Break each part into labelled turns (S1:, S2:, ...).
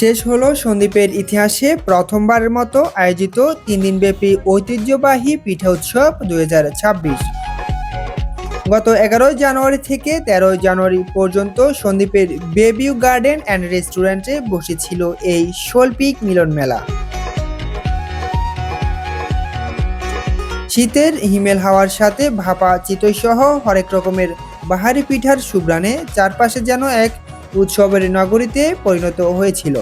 S1: শেষ হলো সন্দ্বীপের ইতিহাসে প্রথমবারের মতো আয়োজিত তিন দিনব্যাপী ঐতিহ্যবাহী পিঠা উৎসব দুই গত এগারোই জানুয়ারি থেকে তেরোই জানুয়ারি পর্যন্ত সন্দ্বীপের বেবিউ গার্ডেন অ্যান্ড রেস্টুরেন্টে বসেছিল এই শৈল্পিক মিলন মেলা। শীতের হিমেল হাওয়ার সাথে ভাপা চিতইসহ হরেক রকমের বাহারি পিঠার সুব্রানে চারপাশে যেন এক উৎসবের নগরীতে পরিণত হয়েছিল।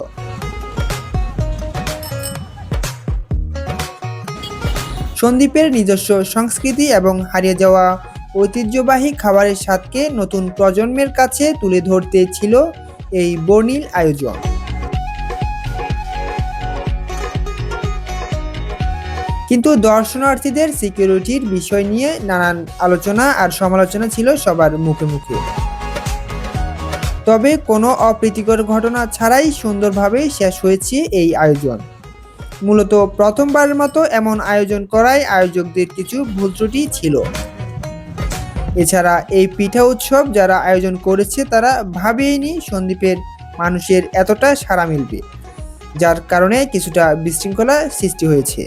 S1: সন্দ্বীপের নিজস্ব সংস্কৃতি এবং হারিয়ে যাওয়া ঐতিহ্যবাহী খাবারের স্বাদকে নতুন প্রজন্মের কাছে তুলে ধরতে ছিল এই বর্ণিল আয়োজন। কিন্তু দর্শনার্থীদের সিকিউরিটির বিষয় নিয়ে নানান আলোচনা আর সমালোচনা ছিল সবার মুখে মুখে। তবে কোনো অপ্রীতিকর ঘটনা ছাড়াই সুন্দরভাবে শেষ হয়েছে এই আয়োজন। মূলত প্রথমবারের মতো এমন আয়োজন করায় আয়োজকদের কিছু ভুল ত্রুটি ছিল। এছাড়া এই পিঠা উৎসব যারা আয়োজন করেছে তারা ভাবেইনি সন্দ্বীপের মানুষের এতটা সাড়া মিলবে, যার কারণে কিছুটা বিশৃঙ্খলা সৃষ্টি হয়েছে।